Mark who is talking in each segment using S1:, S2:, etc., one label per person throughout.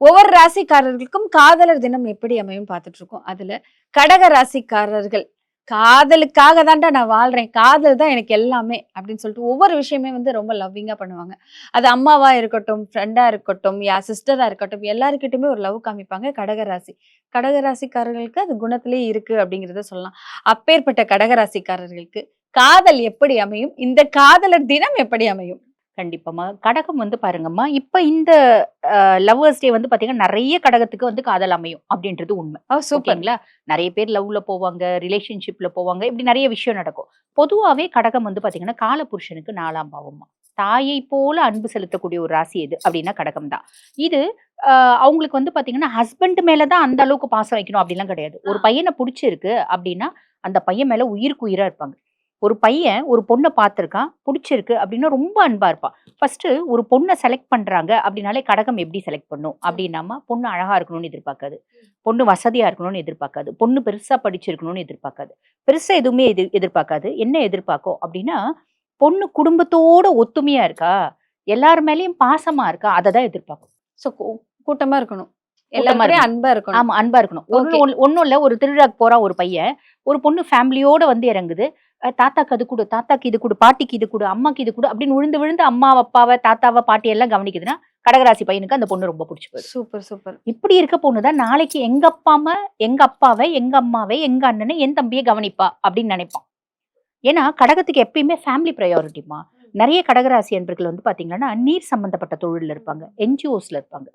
S1: ஒவ்வொரு ராசிக்காரர்களுக்கும் காதலர் தினம் எப்படி அமையும் பார்த்துட்டு இருக்கோம் அதுல கடக ராசிக்காரர்கள் காதலுக்காக தான்டா நான் வாழ்றேன் காதல் தான் எனக்கு எல்லாமே அப்படின்னு சொல்லிட்டு ஒவ்வொரு விஷயமே வந்து ரொம்ப லவ்விங்காக பண்ணுவாங்க. அது அம்மாவா இருக்கட்டும் ஃப்ரெண்டா இருக்கட்டும் யா சிஸ்டரா இருக்கட்டும் எல்லாருக்கிட்டுமே ஒரு லவ் காமிப்பாங்க கடகராசி கடகராசிக்காரர்களுக்கு அது குணத்திலே இருக்கு அப்படிங்கிறத சொல்லலாம். அப்பேற்பட்ட கடகராசிக்காரர்களுக்கு காதல் எப்படி அமையும் இந்த காதலர் தினம் எப்படி அமையும்?
S2: கண்டிப்பாம்மா. கடகம் வந்து பாருங்கம்மா இப்ப இந்த லவ்வர்ஸ் டே வந்து பாத்தீங்கன்னா நிறைய கடகத்துக்கு வந்து காதல் அமையும் அப்படின்றது உண்மை. ஓகேங்களா? நிறைய பேர் லவ்ல போவாங்க ரிலேஷன்ஷிப்ல போவாங்க இப்படி நிறைய விஷயம் நடக்கும். பொதுவாவே கடகம் வந்து பாத்தீங்கன்னா காலபுருஷனுக்கு நாலாம் பாவம்மா. தாயை போல அன்பு செலுத்தக்கூடிய ஒரு ராசி எது அப்படின்னா கடகம் தான். இது அவங்களுக்கு வந்து பாத்தீங்கன்னா ஹஸ்பண்ட் மேலதான் அந்த அளவுக்கு பாசம் வைக்கணும் அப்படிலாம் கிடையாது. ஒரு பையனை பிடிச்சிருக்கு அப்படின்னா அந்த பையன் மேல உயிருக்கு உயிரா இருப்பாங்க. ஒரு பையன் ஒரு பொண்ணை பார்த்துருக்கான் பிடிச்சிருக்கு அப்படின்னா ரொம்ப அன்பா இருப்பான். ஃபர்ஸ்ட் ஒரு பொண்ணை செலக்ட் பண்றாங்க அப்படின்னாலே கடகம் எப்படி செலக்ட் பண்ணும்? அப்படின்னாமா பொண்ணு அழகா இருக்கணும்னு எதிர்பார்க்காது. பொண்ணு வசதியா இருக்கணும்னு எதிர்பார்க்காது. பொண்ணு பெருசா படிச்சிருக்கணும்னு எதிர்பார்க்காது. பெருசா எதுவுமே எதிர் எதிர்பார்க்காது. என்ன எதிர்பார்க்கும்? அப்படின்னா பொண்ணு குடும்பத்தோட ஒத்துமையா இருக்கா? எல்லார் மேலயும் பாசமா இருக்கா? அதை தான் எதிர்பார்க்கும்
S1: ஸோ கூட்டமா இருக்கணும்.
S2: இருக்கணும்.
S1: அன்பா இருக்கணும்.
S2: ஆமா அன்பா இருக்கணும். ஒன்னும் இல்ல ஒரு திருவிழாக்கு போறான் ஒரு பையன் ஒரு பொண்ணு ஃபேமிலியோட வந்து இறங்குது. தாத்தாக்கு அது கொடு தாத்தாக்கு இது கொடு பாட்டிக்கு இது கொடு அம்மாக்கு இது கொடு அப்படின்னு விழுந்து விழுந்து அம்மா அப்பாவை தாத்தாவை பாட்டி எல்லாம் கவனிக்குதுன்னா கடகராசி பையனுக்கு அந்த பொண்ணு ரொம்ப பிடிச்சி போகுது
S1: சூப்பர் சூப்பர்
S2: இப்படி இருக்க பொண்ணு தான் நாளைக்கு எங்க அப்பா அம்மா எங்க அப்பாவை எங்க அம்மாவை எங்க அண்ணனை என் தம்பியை கவனிப்பா அப்படின்னு நினைப்பான். ஏன்னா கடகத்துக்கு எப்பயுமே ஃபேமிலி ப்ரையாரிட்டிமா நிறைய கடகராசி அன்பர்கள் வந்து பாத்தீங்கன்னா நீர் சம்பந்தப்பட்ட தொழில்ல இருப்பாங்க என்ஜிஓஸ்ல இருப்பாங்க.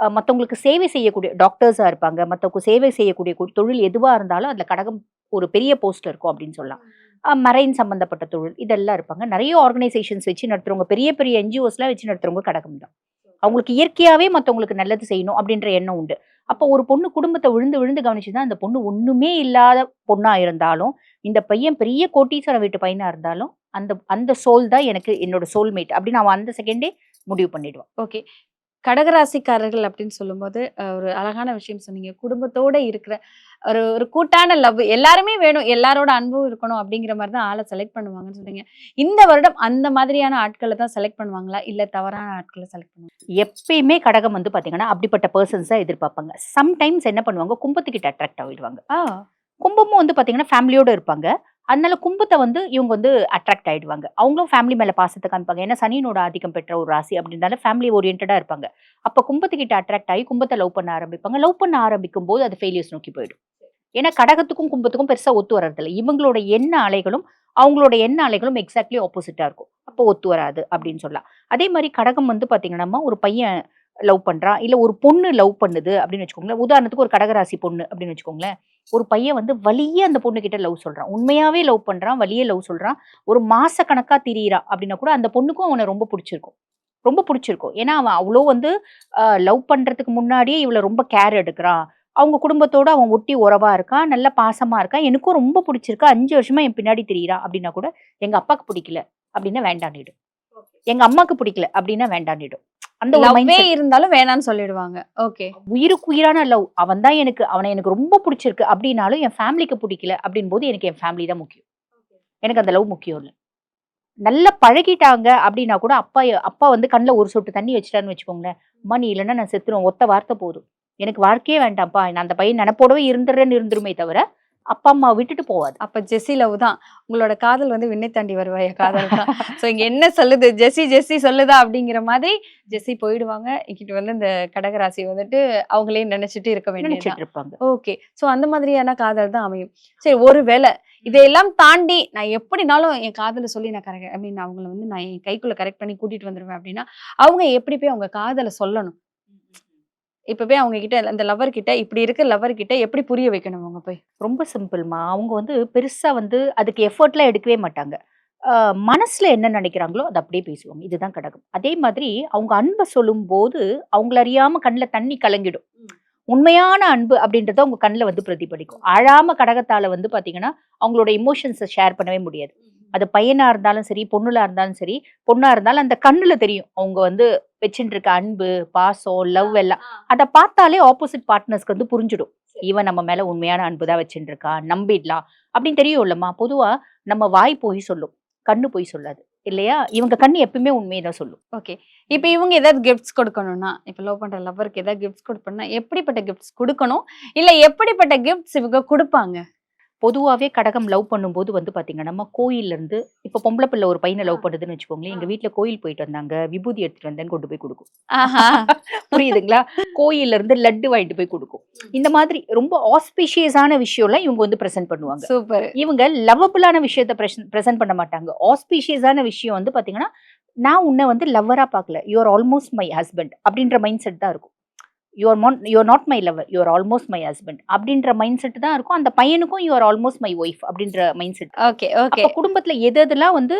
S2: அஹ் மத்தவங்களுக்கு சேவை செய்யக்கூடிய டாக்டர்ஸா இருப்பாங்க. மத்தவங்க சேவை செய்யக்கூடிய தொழில் எதுவா இருந்தாலும் அதுல கடகம் ஒரு பெரிய போஸ்ட்ல இருக்கும் அப்படின்னு சொல்லலாம். மரைன் சம்பந்தப்பட்ட தொழில் இதெல்லாம் இருப்பாங்க. நிறைய ஆர்கனைசேஷன்ஸ் வச்சு நடத்துறவங்க பெரிய பெரிய என்ஜிஓஸ்லாம் வச்சு நடத்துறவங்க கடகம் தான். அவங்களுக்கு இயற்கையாவே மத்தவங்களுக்கு நல்லது செய்யணும் அப்படின்ற எண்ணம் உண்டு. அப்போ ஒரு பொண்ணு குடும்பத்தை விழுந்து விழுந்து கவனிச்சுதான் அந்த பொண்ணு ஒண்ணுமே இல்லாத பொண்ணா இருந்தாலும் இந்த பையன் பெரிய கோட்டீஸ்வர வீட்டு பையனா இருந்தாலும் அந்த அந்த சோல் தான் எனக்கு என்னோட சோல்மேட் அப்படின்னு அவன் அந்த செகண்டே முடிவு பண்ணிடுவான்.
S1: ஓகே. கடகராசிக்காரர்கள் அப்படின்னு சொல்லும்போது ஒரு அழகான விஷயம் சொன்னீங்க. குடும்பத்தோட இருக்கிற ஒரு ஒரு கூட்டான லவ் எல்லாருமே வேணும். எல்லாரோட அன்பும் இருக்கணும் அப்படிங்கிற மாதிரி தான் ஆளை செலக்ட் பண்ணுவாங்கன்னு சொன்னீங்க இந்த வருடம் அந்த மாதிரியான ஆட்களை தான் செலக்ட் பண்ணுவாங்களா? இல்ல தவறான ஆட்களை செலக்ட் பண்ணுவாங்க
S2: எப்பயுமே கடகம் வந்து பாத்தீங்கன்னா அப்படிப்பட்ட பர்சன்ஸ் தான் எதிர்பார்ப்பாங்க. சம்டைம்ஸ் என்ன பண்ணுவாங்க? கும்பத்துக்கிட்ட அட்ராக்ட் ஆகிடுவாங்க
S1: ஆ.
S2: கும்பமும் வந்து பாத்தீங்கன்னா ஃபேமிலியோட இருப்பாங்க. அதனால கும்பத்தை வந்து இவங்க வந்து அட்ராக்ட் ஆயிடுவாங்க. அவங்களும் ஃபேமிலி மேல பாசத்தை காமிப்பாங்க. ஏன்னா சனியனோட ஆதிக்கம் பெற்ற ஒரு ராசி அப்படின்றனால ஃபேமிலி ஓரியன்டா இருப்பாங்க. அப்ப கும்பத்துக்கிட்ட அட்ராக்ட் ஆகி கும்பத்தை லவ் பண்ண ஆரம்பிப்பாங்க. லவ் பண்ண ஆரம்பிக்கும் போது அது ஃபெயிலியர்ஸ் நோக்கி போயிடும். ஏன்னா கடகத்துக்கும் கும்பத்துக்கும் பெருசா ஒத்து வர்றதில்ல. இவங்களோட எண்ண அலைகளும் அவங்களோட எண்ண அலைகளும் எக்ஸாக்ட்லி ஆப்போசிட்டா இருக்கும். அப்போ ஒத்து வராது அப்படின்னு சொல்லலாம். அதே மாதிரி கடகம் வந்து பாத்தீங்கன்னா ஒரு பையன் லவ் பண்றான் இல்ல ஒரு பொண்ணு லவ் பண்ணுது அப்படின்னு வச்சுக்கோங்களேன். உதாரணத்துக்கு ஒரு கடகராசி பொண்ணு அப்படின்னு வச்சுக்கோங்களேன். ஒரு பையன் வந்து வலியே அந்த பொண்ணு கிட்ட லவ் சொல்றான். உண்மையாவே லவ் பண்றான் வலியே லவ் சொல்றான். ஒரு மாச கணக்கா திரியிறா அப்படின்னா கூட அந்த பொண்ணுக்கும் அவனை ரொம்ப பிடிச்சிருக்கும். ரொம்ப பிடிச்சிருக்கும். ஏன்னா அவன் அவ்வளோ வந்து லவ் பண்றதுக்கு முன்னாடியே இவளை ரொம்ப கேர் எடுக்கிறான் அவங்க குடும்பத்தோட அவன் ஒட்டி உறவா இருக்கான் நல்ல பாசமா இருக்கான் எனக்கும் ரொம்ப பிடிச்சிருக்கு. அஞ்சு வருஷமா என் பின்னாடி திரியிறான் அப்படின்னா கூட எங்க அப்பாக்கு பிடிக்கல அப்படின்னா வேண்டான்னிடும் எங்க அம்மாக்கு பிடிக்கல அப்படின்னா வேண்டான்னிடும் அந்த
S1: லவ்வே. இருந்தாலும் வேணாம்னு சொல்லிடுவாங்க. ஓகே
S2: உயிருக்கு உயிரான லவ் அவன் தான் எனக்கு அவனை எனக்கு ரொம்ப பிடிச்சிருக்கு அப்படின்னாலும் என் ஃபேமிலிக்கு பிடிக்கல அப்படின் போது எனக்கு என் ஃபேமிலி தான் முக்கியம். எனக்கு அந்த லவ் முக்கியம் இல்லை. நல்லா பழகிட்டாங்க அப்படின்னா கூட அப்பா அப்பா வந்து கண்ணில் ஒரு சொட்டு தண்ணி வச்சுட்டான்னு வச்சுக்கோங்களேன். அம்மா நீ இல்லைன்னா நான் செத்துருவேன். ஒத்த வார்த்தை போதும். எனக்கு வாழ்க்கையே வேண்டாம்ப்பா. நான் அந்த பையன் நினைப்போடவே இருந்துடுறேன்னு இருந்துருமே தவிர அப்பா அம்மா விட்டுட்டு போவாது.
S1: அப்ப ஜெஸ்ஸி லவ் தான். உங்களோட காதல் வந்து விண்ணை தாண்டி வருவாய காதல் தான். ஸோ இங்க என்ன சொல்லுது? ஜெஸ்ஸி ஜெஸ்ஸி சொல்லுதா? அப்படிங்கிற மாதிரி ஜெஸ்ஸி போயிடுவாங்க. இங்கிட்டு வந்து இந்த கடகராசி வந்துட்டு அவங்களே நினைச்சிட்டு இருக்க வேண்டியது
S2: இருப்பாங்க.
S1: ஓகே. ஸோ அந்த மாதிரியான காதல் தான் அமையும். சரி ஒருவேளை இதையெல்லாம் தாண்டி நான் எப்படினாலும் என் காதலை சொல்லி நான் கரெக்ட் ஐ மீன் அவங்கள வந்து நான் என் கைக்குள்ள கரெக்ட் பண்ணி கூட்டிட்டு வந்துருவேன் அப்படின்னா அவங்க எப்படி போய் அவங்க காதலை சொல்லணும்? இப்ப போய் அவங்க கிட்ட அந்த லவர் கிட்ட இப்படி இருக்க லவர் கிட்ட எப்படி புரிய வைக்கணும் அவங்க போய்?
S2: ரொம்ப சிம்பிள்மா அவங்க வந்து பெருசா வந்து அதுக்கு எஃபர்ட்லாம் எடுக்கவே மாட்டாங்க. மனசுல என்ன நினைக்கிறாங்களோ அதை அப்படியே பேசுவாங்க. இதுதான் கடகம். அதே மாதிரி அவங்க அன்பை சொல்லும் போது அவங்கள அறியாம கண்ணில் தண்ணி கலங்கிடும். உண்மையான அன்பு அப்படின்றத அவங்க கண்ணில் வந்து பிரதிபலிக்கும். அழாம கடகத்தால வந்து பாத்தீங்கன்னா அவங்களோட இமோஷன்ஸை ஷேர் பண்ணவே முடியாது. அது பையனா இருந்தாலும் சரி பொண்ணுலா இருந்தாலும் சரி பொண்ணா இருந்தாலும் அந்த கண்ணுல தெரியும். அவங்க வந்து வச்சுட்டு இருக்க அன்பு பாசம் லவ் எல்லாம் அதை பார்த்தாலே ஆப்போசிட் பார்ட்னர்ஸ்க்கு வந்து புரிஞ்சிடும். இவன் நம்ம மேல உண்மையான அன்பு தான் வச்சுட்டு இருக்கா நம்பிடலாம் அப்படின்னு தெரியும் இல்லம்மா பொதுவா நம்ம வாய் போய் சொல்லும் கண்ணு போய் சொல்லாது இல்லையா? இவங்க கண்ணு எப்பவுமே உண்மையை தான் சொல்லும்.
S1: ஓகே. இப்போ இவங்க ஏதாவது கிஃப்ட்ஸ் கொடுக்கணும்னா இப்போ லவ் பண்ற லவ்வருக்கு ஏதாவது கிஃப்ட்ஸ் கொடுக்கணும்னா எப்படிப்பட்ட கிஃப்ட்ஸ் கொடுக்கணும்? இல்ல எப்படிப்பட்ட கிஃப்ட்ஸ் இவங்க கொடுப்பாங்க?
S2: பொதுவாவே கடகம் லவ் பண்ணும்போது வந்து பாத்தீங்கன்னா நம்ம கோயில்ல இருந்து இப்ப பொம்பளை பிள்ளை ஒரு பையனை லவ் பண்ணுதுன்னு வச்சுக்கோங்களேன் எங்க வீட்ல கோயில் போயிட்டு வந்தாங்க விபூதி எடுத்துட்டு வந்தேன்னு கொண்டு போய் கொடுக்கும். புரியுதுங்களா? கோயில்ல இருந்து லட்டு வாங்கிட்டு போய் கொடுக்கும். இந்த மாதிரி ரொம்ப ஆஸ்பிஷியஸான விஷயம்லாம் இவங்க வந்து பிரசன்ட் பண்ணுவாங்க.
S1: சூப்பர்.
S2: இவங்க லவ்வபிளான விஷயத்த பிரசன்ட் பண்ண மாட்டாங்க. ஆஸ்பிஷியஸான விஷயம் வந்து பாத்தீங்கன்னா நான் உன்னை வந்து லவ்வரா பார்க்கல. யூஆர் ஆல்மோஸ்ட் மை ஹஸ்பண்ட் அப்படின்ற மைண்ட் செட் தான் இருக்கும். You're man you're not my lover you're almost my husband அப்படின்ற மைண்ட் செட் தான் இருக்கும். அந்த பையனுக்கும் யூஆர் ஆல்மோஸ்ட் மை ஒய்ஃப் அப்படின்ற மைண்ட் செட்
S1: ஓகே ஓகே
S2: குடும்பத்துல எது எதெல்லாம் வந்து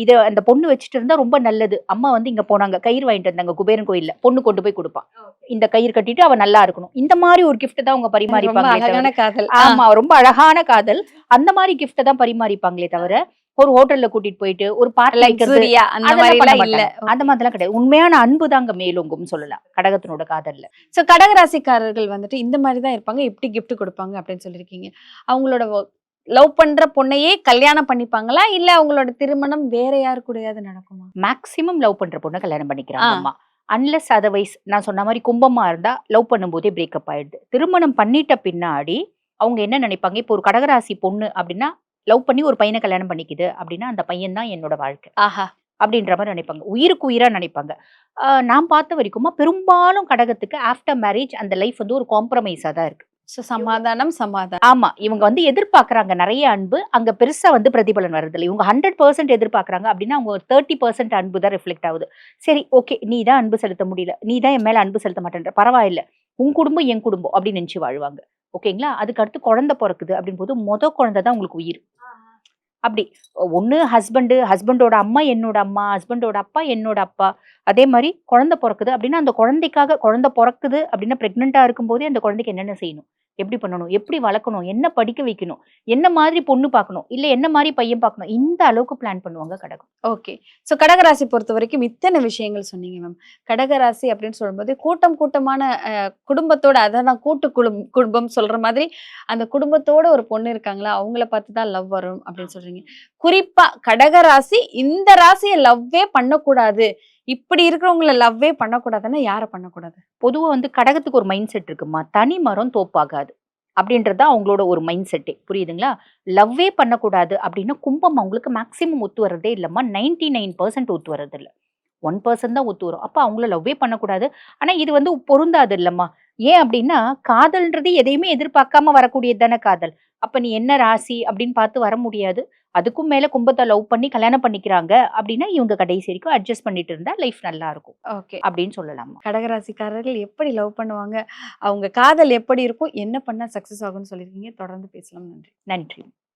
S2: இத அந்த பொண்ணு வச்சுட்டு இருந்தா ரொம்ப நல்லது. அம்மா வந்து இங்க போனாங்க கயிறு வாங்கிட்டு வந்தாங்க குபேரன் கோயில்ல. பொண்ணு கொண்டு போய் கொடுப்பான் இந்த கயிறு கட்டிட்டு அவ நல்லா இருக்கணும். இந்த மாதிரி ஒரு gift தான் அவங்க பரிமாறிப்பாங்க
S1: காதல்.
S2: ஆமா ரொம்ப அழகான காதல். அந்த மாதிரி gift தான் பரிமாறிப்பாங்களே தவிர ஒரு ஹோட்டல்ல கூட்டிட்டு போயிட்டு ஒரு பார்ட்டி
S1: அந்த
S2: மாதிரிலாம் கிடையாது. உண்மையான அன்பு தாங்க மேலோங்கும் சொல்லலாம் கடகத்தினோட காதல்ல.
S1: சோ கடகராசிக்காரர்கள் வந்துட்டு இந்த மாதிரி தான் இருப்பாங்க. எப்படி gift கொடுப்பாங்க அப்படின்னு சொல்லியிருக்கீங்க. அவங்களோட லவ் பண்ற பொண்ணையே கல்யாணம் பண்ணிப்பாங்களா? இல்ல அவங்களோட திருமணம் வேற யாரு கூடயாவது நடக்குமா?
S2: மேக்சிமம் லவ் பண்ற பொண்ணை கல்யாணம் பண்ணிக்கிறாங்க
S1: ஆ.
S2: அம்மா. அன்லெஸ் அதர்வைஸ் நான் சொன்ன மாதிரி கும்பமா இருந்தா லவ் பண்ணும்போதே பிரேக்கப் ஆயிடுது. திருமணம் பண்ணிட்ட பின்னாடி அவங்க என்ன நினைப்பாங்க? இப்போ ஒரு கடகராசி பொண்ணு அப்படின்னா லவ் பண்ணி ஒரு பையனை கல்யாணம் பண்ணிக்குது அப்படின்னா அந்த பையன் தான் என்னோட வாழ்க்கை.
S1: ஆஹா.
S2: அப்படின்ற மாதிரி நினைப்பாங்க. உயிருக்கு உயிரா நினைப்பாங்க. நான் பார்த்த வரைக்குமா பெரும்பாலும் கடகத்துக்கு ஆஃப்டர் மேரேஜ் அந்த லைஃப் வந்து ஒரு காம்ப்ரமைஸா தான் இருக்கு.
S1: சோ சமாதானம் சமாதானம்.
S2: ஆமா. இவங்க வந்து எதிர்பார்க்கறாங்க நிறைய அன்பு. அங்க பெருசா வந்து பிரதிபலன் வருது இல்லை இவங்க ஹண்ட்ரட் பர்சன்ட் எதிர்பார்க்கறாங்க அப்படின்னா அவங்க தேர்ட்டி பர்சன்ட் அன்பு தான் ரிஃப்ளெக்ட் ஆகுது. சரி ஓகே நீ தான் அன்பு செலுத்த முடியல. நீ தான் என் மேல அன்பு செலுத்த மாட்டேன்ற. பரவாயில்ல. உன் குடும்பம் என் குடும்பம் அப்படின்னு நினைச்சு வாழ்வாங்க. ஓகேங்களா? அதுக்கு அடுத்து குழந்தை பிறக்குது அப்படின் போது மொத குழந்தை தான் உங்களுக்கு உயிர். அப்படி. ஒன்று ஹஸ்பண்டு ஹஸ்பண்டோட அம்மா என்னோட அம்மா ஹஸ்பண்டோட அப்பா என்னோட அப்பா. அதே மாதிரி குழந்தை பிறக்குது அப்படின்னா அந்த குழந்தைக்காக குழந்தை பிறக்குது அப்படின்னா ப்ரெக்னெண்ட்டாக இருக்கும்போதே அந்த குழந்தைக்கு என்னென்ன செய்யணும்? எப்படி பண்ணணும்? எப்படி வளர்க்கணும்? என்ன படிக்க வைக்கணும்? என்ன மாதிரி பொண்ணு பார்க்கணும்? இல்லை என்ன மாதிரி பையன் பார்க்கணும்? இந்த அளவுக்கு பிளான் பண்ணுவாங்க கடகம்.
S1: ஓகே ஸோ கடகராசி பொறுத்த வரைக்கும் இத்தனை விஷயங்கள் சொன்னீங்க மேம் கடகராசி அப்படின்னு சொல்லும்போது கூட்டம் கூட்டமான குடும்பத்தோட அதான் கூட்டு குடும் குடும்பம் சொல்ற மாதிரி அந்த குடும்பத்தோட ஒரு பொண்ணு இருக்காங்களா? அவங்கள பார்த்து தான் லவ் வரும் அப்படின்னு சொல்றீங்க. குறிப்பாக கடகராசி இந்த ராசியை லவ்வே பண்ணக்கூடாது. இப்படி இருக்கிறவங்கள லவ்வே பண்ணக்கூடாதுன்னா யாரை பண்ணக்கூடாது?
S2: பொதுவாக வந்து கடகத்துக்கு ஒரு மைண்ட் செட் இருக்குமா? தனி மரம் தோப்பாகாது. அப்படின்றது தான் அவங்களோட ஒரு மைண்ட் செட்டே. புரியுதுங்களா? லவ்வே பண்ணக்கூடாது அப்படின்னா கும்பம் அவங்களுக்கு மேக்ஸிமம் ஒத்து வரதே இல்லைம்மா. நைன்டி நைன் பர்சன்ட் ஒத்து வரது ஒன் பர்சன்ட் தான் ஒத்து வரும். அப்போ அவங்கள லவ்வே பண்ணக்கூடாது. ஆனால் இது வந்து பொருந்தாது இல்லைம்மா. ஏன் அப்படின்னா காதல்ன்றது எதையுமே எதிர்பார்க்காம வரக்கூடியது தானே காதல். அப்போ நீ என்ன ராசி அப்படின்னு பார்த்து வர முடியாது. அதுக்கும் மேலே கும்பத்தை லவ் பண்ணி கல்யாணம் பண்ணிக்கிறாங்க அப்படின்னா இவங்க கடைசி வரைக்கும் அட்ஜஸ்ட் பண்ணிட்டு இருந்தா லைஃப் நல்லா இருக்கும்.
S1: ஓகே.
S2: அப்படின்னு சொல்லலாமா?
S1: கடகராசிக்காரர்கள் எப்படி லவ் பண்ணுவாங்க? அவங்க காதல் எப்படி இருக்கும்? என்ன பண்ணா சக்சஸ் ஆகும்னு சொல்லியிருக்கீங்க? தொடர்ந்து பேசலாம். நன்றி.
S2: நன்றி.